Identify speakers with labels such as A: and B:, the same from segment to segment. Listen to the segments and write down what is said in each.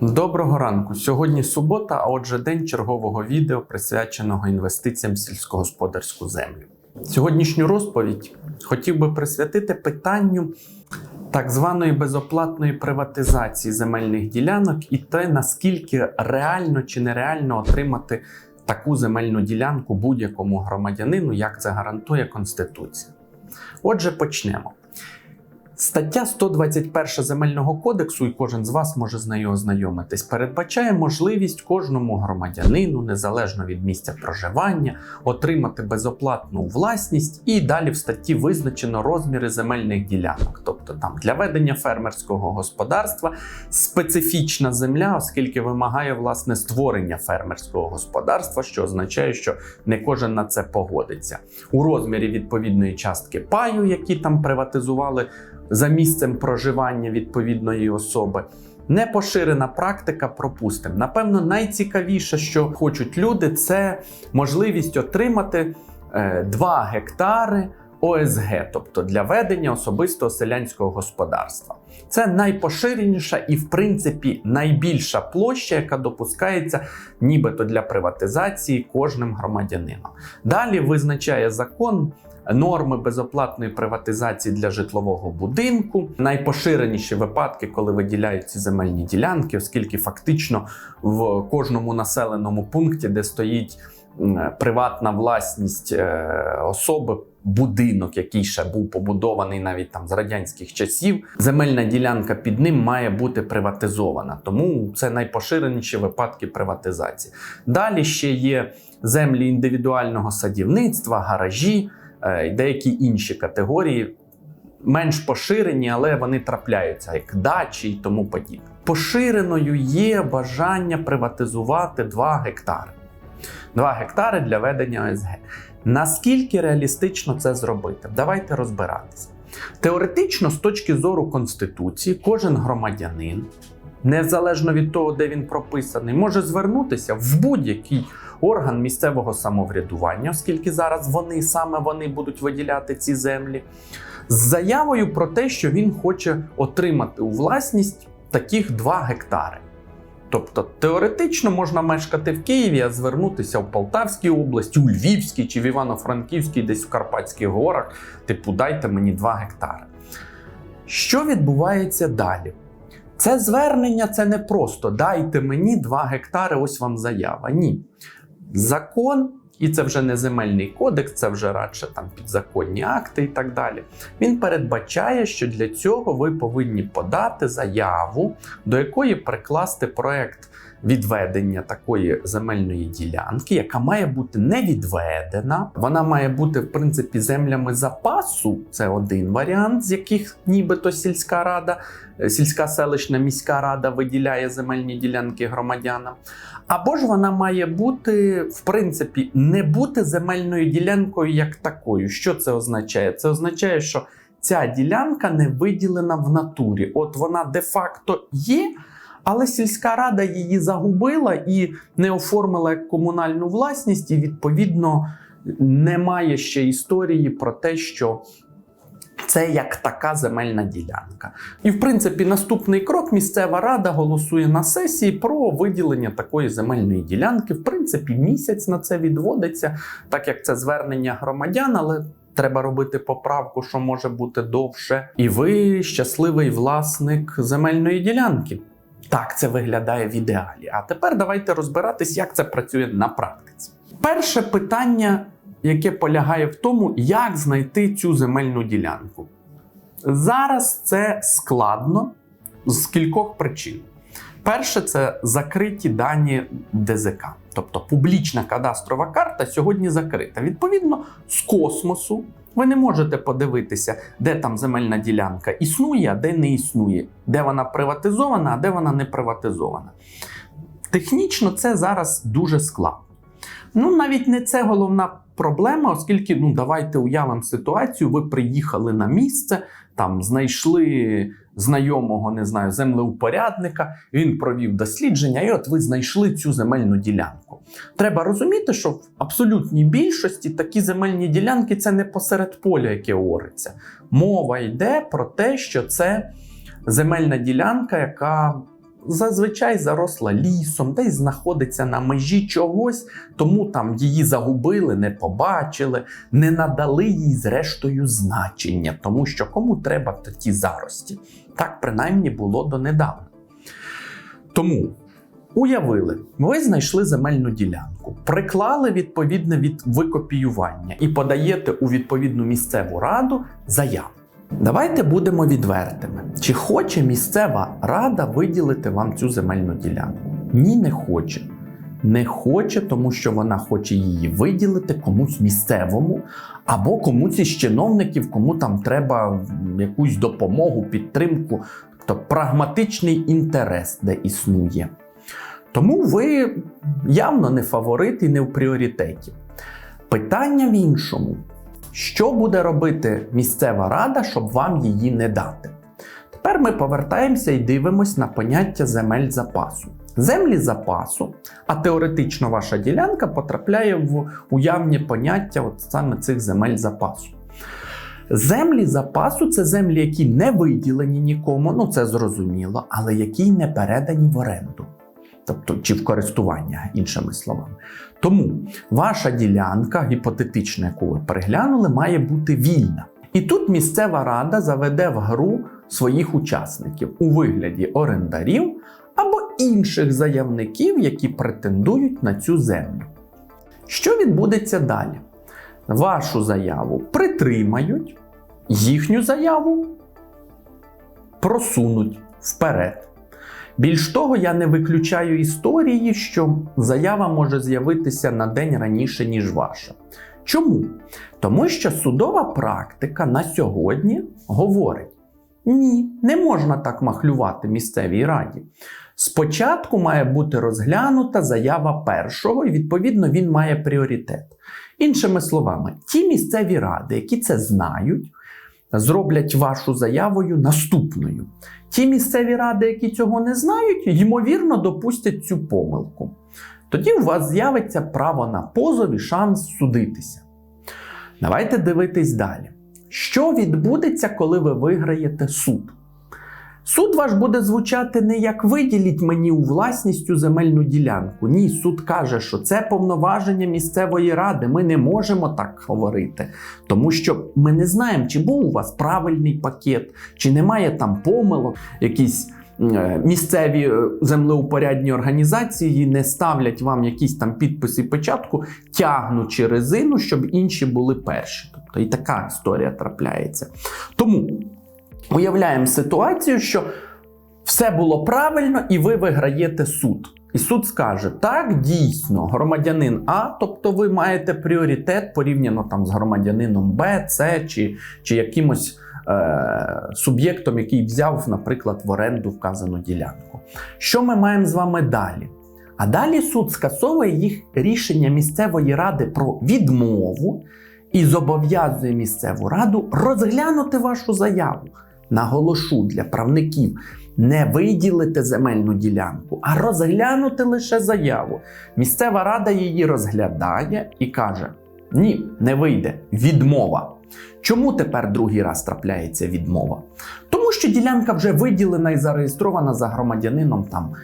A: Доброго ранку. Сьогодні субота, а отже, день чергового відео, присвяченого інвестиціям в сільськогосподарську землю. Сьогоднішню розповідь хотів би присвятити питанню так званої безоплатної приватизації земельних ділянок і те, наскільки реально чи нереально отримати таку земельну ділянку будь-якому громадянину, як це гарантує Конституція. Отже, почнемо. Стаття 121 земельного кодексу, і кожен з вас може з нею ознайомитись, передбачає можливість кожному громадянину, незалежно від місця проживання, отримати безоплатну власність, і далі в статті визначено розміри земельних ділянок. Тобто там для ведення фермерського господарства специфічна земля, оскільки вимагає власне створення фермерського господарства, що означає, що не кожен на це погодиться. У розмірі відповідної частки паю, які там приватизували за місцем проживання відповідної особи. Непоширена практика пропустимо. Напевно, найцікавіше, що хочуть люди, це можливість отримати е, 2 гектари ОСГ, тобто для ведення особистого селянського господарства. Це найпоширеніша і, в принципі, найбільша площа, яка допускається нібито для приватизації кожним громадянином. Далі визначає закон норми безоплатної приватизації для житлового будинку, найпоширеніші випадки, коли виділяються земельні ділянки, оскільки фактично в кожному населеному пункті, де стоїть приватна власність е, особи. Будинок, який ще був побудований навіть там з радянських часів, земельна ділянка під ним має бути приватизована. Тому це найпоширеніші випадки приватизації. Далі ще є землі індивідуального садівництва, гаражі, е, деякі інші категорії, менш поширені, але вони трапляються, як дачі і тому подібне. Поширеною є бажання приватизувати 2 гектари. 2 гектари для ведення ОСГ. Наскільки реалістично це зробити? Давайте розбиратися. Теоретично, з точки зору Конституції, кожен громадянин, незалежно від того, де він прописаний, може звернутися в будь-який орган місцевого самоврядування, оскільки зараз вони саме вони будуть виділяти ці землі, з заявою про те, що він хоче отримати у власність таких 2 гектари. Тобто теоретично можна мешкати в Києві, а звернутися в Полтавській області, у Львівській чи в Івано-Франківській, десь в Карпатських горах, типу, дайте мені 2 гектари. Що відбувається далі? Це звернення це не просто дайте мені 2 гектари, ось вам заява. Ні. Закон, і це вже не земельний кодекс, це вже радше там підзаконні акти і так далі. Він передбачає, що для цього ви повинні подати заяву, до якої прикласти проект відведення такої земельної ділянки, яка має бути не відведена. Вона має бути, в принципі, землями запасу. Це один варіант, з яких нібито сільська рада, е, сільська селищна міська рада виділяє земельні ділянки громадянам. Або ж вона має бути, в принципі, не бути земельною ділянкою як такою. Що це означає? Це означає, що ця ділянка не виділена в натурі. От вона де-факто є. Але сільська рада її загубила і не оформила як комунальну власність, і відповідно немає ще історії про те, що це як така земельна ділянка. І в принципі, наступний крок місцева рада голосує на сесії про виділення такої земельної ділянки. В принципі, місяць на це відводиться, так як це звернення громадян, але. Треба робити поправку, що може бути довше, і ви щасливий власник земельної ділянки. Так це виглядає в ідеалі. А тепер давайте розбиратись, як це працює на практиці. Перше питання, яке полягає в тому, як знайти цю земельну ділянку. Зараз це складно з кількох причин. Перше, це закриті дані ДЗК, тобто публічна кадастрова карта сьогодні закрита. Відповідно, з космосу ви не можете подивитися, де там земельна ділянка існує, а де не існує, де вона приватизована, а де вона не приватизована. Технічно це зараз дуже складно. Ну, навіть не це головна проблема, оскільки ну, давайте уявимо ситуацію, ви приїхали на місце, там знайшли знайомого, не знаю, землеупорядника, він провів дослідження, і от ви знайшли цю земельну ділянку. Треба розуміти, що в абсолютній більшості такі земельні ділянки це не посеред поля, яке ориться. Мова йде про те, що це земельна ділянка, яка зазвичай заросла лісом, десь знаходиться на межі чогось, тому там її загубили, не побачили, не надали їй зрештою значення, тому що кому треба такі зарості. Так принаймні було донедавна. Тому уявили, ви знайшли земельну ділянку, приклали відповідне від викопіювання і подаєте у відповідну місцеву раду заяву. Давайте будемо відвертими. Чи хоче місцева рада виділити вам цю земельну ділянку? Ні, не хоче. Не хоче, тому що вона хоче її виділити комусь місцевому або комусь із чиновників, кому там треба якусь допомогу, підтримку, тобто прагматичний інтерес, де існує. Тому ви явно не фаворит і не в пріоритеті. Питання в іншому: що буде робити місцева рада, щоб вам її не дати? Тепер ми повертаємося і дивимось на поняття земель запасу. Землі запасу, а теоретично ваша ділянка потрапляє в уявні поняття от саме цих земель запасу. Землі запасу це землі, які не виділені нікому, ну це зрозуміло, але які не передані в оренду тобто чи в користування, іншими словами. Тому ваша ділянка, гіпотетична, яку ви переглянули, має бути вільна. І тут місцева рада заведе в гру своїх учасників у вигляді орендарів або інших заявників, які претендують на цю землю. Що відбудеться далі? Вашу заяву притримають, їхню заяву просунуть вперед. Більш того, я не виключаю історії, що заява може з'явитися на день раніше, ніж ваша. Чому? Тому що судова практика на сьогодні говорить: ні, не можна так махлювати місцевій раді. Спочатку має бути розглянута заява першого, і відповідно він має пріоритет. Іншими словами, ті місцеві ради, які це знають, зроблять вашу заявою наступною. Ті місцеві ради, які цього не знають, ймовірно, допустять цю помилку. Тоді у вас з'явиться право на позов і шанс судитися. Давайте дивитись далі. Що відбудеться, коли ви виграєте суд? Суд ваш буде звучати не як виділіть мені у власність цю земельну ділянку. Ні, суд каже, що це повноваження місцевої ради. Ми не можемо так говорити, тому що ми не знаємо, чи був у вас правильний пакет, чи немає там помилок, якісь. е, Місцеві е, землеупорядні організації не ставлять вам якісь там підписи і печатку, тягнучи резину, щоб інші були перші. Тобто і така історія трапляється. Тому уявляємо ситуацію, що все було правильно, і ви виграєте суд. І суд скаже: так, дійсно, громадянин А, тобто ви маєте пріоритет порівняно там з громадянином Б, С чи, чи якимось е, суб'єктом, який взяв, наприклад, в оренду вказану ділянку. Що ми маємо з вами далі? А далі суд скасовує їх рішення місцевої ради про відмову і зобов'язує місцеву раду розглянути вашу заяву. Наголошу для правників не виділити земельну ділянку, а розглянути лише заяву. Місцева рада її розглядає і каже: ні, не вийде. Відмова. Чому тепер другий раз трапляється відмова? Тому що ділянка вже виділена і зареєстрована за громадянином там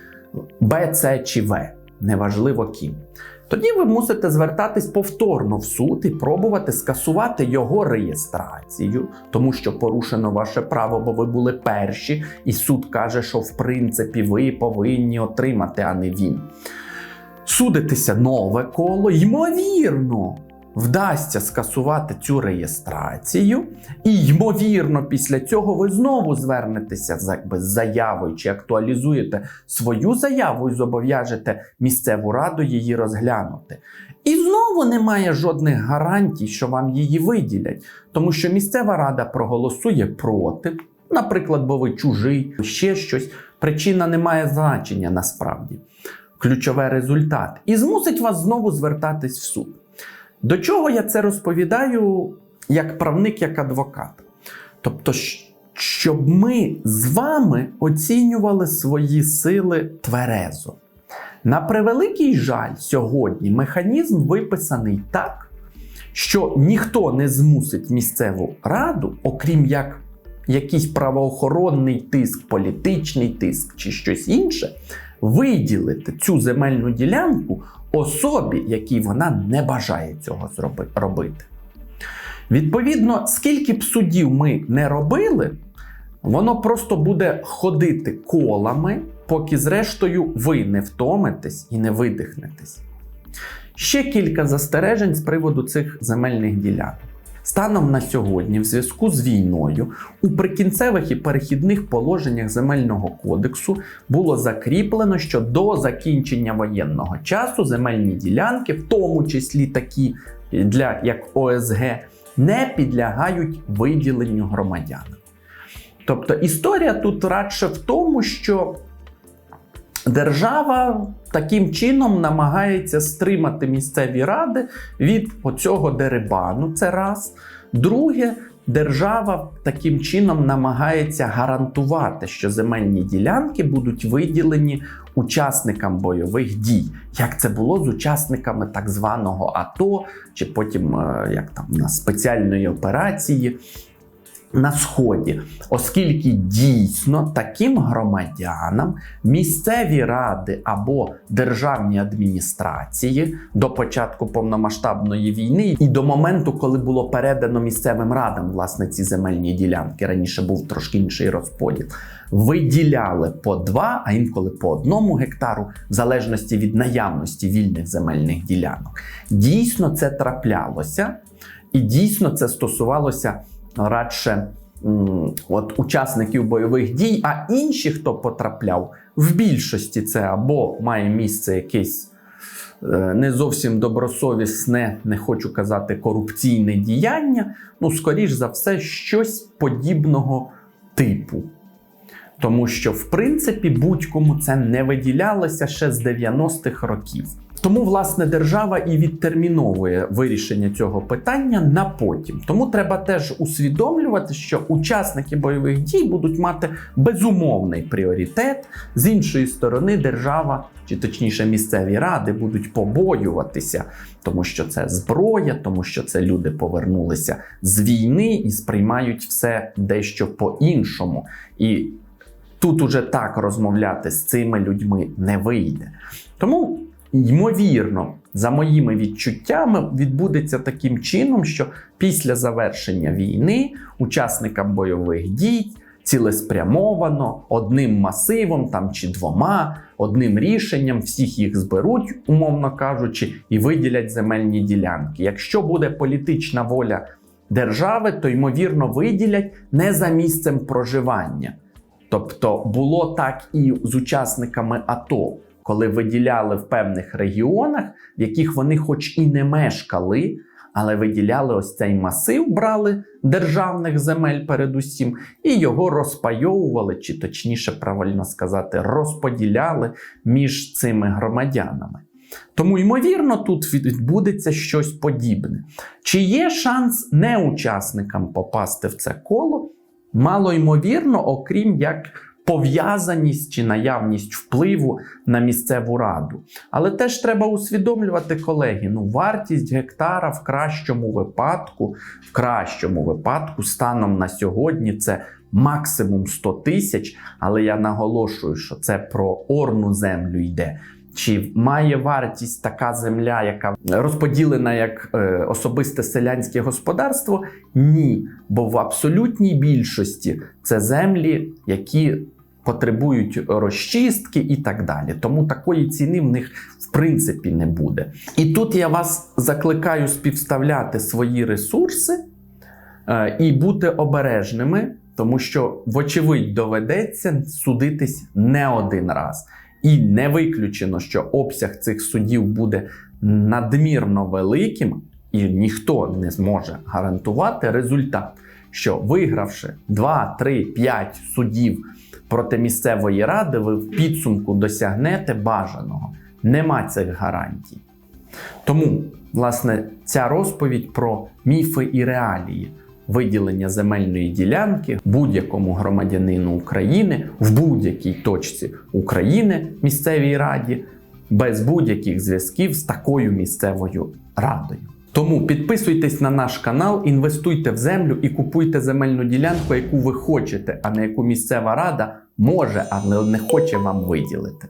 A: Б, С чи В. Неважливо ким. Тоді ви мусите звертатись повторно в суд і пробувати скасувати його реєстрацію, тому що порушено ваше право, бо ви були перші, і суд каже, що в принципі ви повинні отримати, а не він. Судитися нове коло, ймовірно, вдасться скасувати цю реєстрацію, і ймовірно, після цього ви знову звернетеся з якби, з заявою чи актуалізуєте свою заяву і зобов'яжете місцеву раду її розглянути. І знову немає жодних гарантій, що вам її виділять, тому що місцева рада проголосує проти, наприклад, бо ви чужий, ще щось. Причина не має значення насправді. Ключове результат. І змусить вас знову звертатись в суд. До чого я це розповідаю як правник, як адвокат? Тобто, щоб ми з вами оцінювали свої сили тверезо. На превеликий жаль, сьогодні механізм виписаний так, що ніхто не змусить місцеву раду, окрім як якийсь правоохоронний тиск, політичний тиск чи щось інше, виділити цю земельну ділянку особі, якій вона не бажає цього робити. Відповідно, скільки б судів ми не робили, воно просто буде ходити колами, поки, зрештою, ви не втомитесь і не видихнетесь. Ще кілька застережень з приводу цих земельних ділянок. Станом на сьогодні, в зв'язку з війною, у прикінцевих і перехідних положеннях земельного кодексу було закріплено, що до закінчення воєнного часу земельні ділянки, в тому числі такі для як ОСГ, не підлягають виділенню громадянам. Тобто історія тут радше в тому, що держава таким чином намагається стримати місцеві ради від оцього дерибану. Це раз. Друге, держава таким чином намагається гарантувати, що земельні ділянки будуть виділені учасникам бойових дій, як це було з учасниками так званого АТО, чи потім е, як там на спеціальної операції на сході, оскільки дійсно таким громадянам місцеві ради або державні адміністрації до початку повномасштабної війни і до моменту, коли було передано місцевим радам власне ці земельні ділянки, раніше був трошки інший розподіл. Виділяли по два, а інколи по одному гектару, в залежності від наявності вільних земельних ділянок. Дійсно, це траплялося, і дійсно це стосувалося радше от, учасників бойових дій, а інші, хто потрапляв, в більшості це або має місце якесь е, не зовсім добросовісне, не хочу казати, корупційне діяння, ну, скоріш за все, щось подібного типу. Тому що, в принципі, будь-кому це не виділялося ще з 90-х років. Тому, власне, держава і відтерміновує вирішення цього питання на потім. Тому треба теж усвідомлювати, що учасники бойових дій будуть мати безумовний пріоритет. З іншої сторони, держава, чи точніше місцеві ради, будуть побоюватися, тому що це зброя, тому що це люди повернулися з війни і сприймають все дещо по-іншому. І тут уже так розмовляти з цими людьми не вийде. Тому ймовірно, за моїми відчуттями, відбудеться таким чином, що після завершення війни учасникам бойових дій цілеспрямовано одним масивом там чи двома, одним рішенням всіх їх зберуть, умовно кажучи, і виділять земельні ділянки. Якщо буде політична воля держави, то ймовірно виділять не за місцем проживання. Тобто було так і з учасниками АТО, коли виділяли в певних регіонах, в яких вони, хоч і не мешкали, але виділяли ось цей масив, брали державних земель передусім, і його розпайовували, чи точніше, правильно сказати, розподіляли між цими громадянами. Тому, ймовірно, тут відбудеться щось подібне. Чи є шанс не учасникам попасти в це коло? Мало ймовірно, окрім як пов'язаність чи наявність впливу на місцеву раду. Але теж треба усвідомлювати, колеги, ну вартість гектара в кращому випадку, в кращому випадку, станом на сьогодні, це максимум 100 тисяч. Але я наголошую, що це про орну землю йде. Чи має вартість така земля, яка розподілена як е, особисте селянське господарство? Ні. Бо в абсолютній більшості це землі, які потребують розчистки і так далі. Тому такої ціни в них в принципі не буде. І тут я вас закликаю співставляти свої ресурси е, і бути обережними, тому що, вочевидь, доведеться судитись не один раз. І не виключено, що обсяг цих судів буде надмірно великим, і ніхто не зможе гарантувати результат, що вигравши 2, 3, 5 судів проти місцевої ради, ви в підсумку досягнете бажаного. Нема цих гарантій. Тому, власне, ця розповідь про міфи і реалії виділення земельної ділянки будь-якому громадянину України в будь-якій точці України місцевій раді без будь-яких зв'язків з такою місцевою радою. Тому підписуйтесь на наш канал, інвестуйте в землю і купуйте земельну ділянку, яку ви хочете, а не яку місцева рада може, але не хоче вам виділити.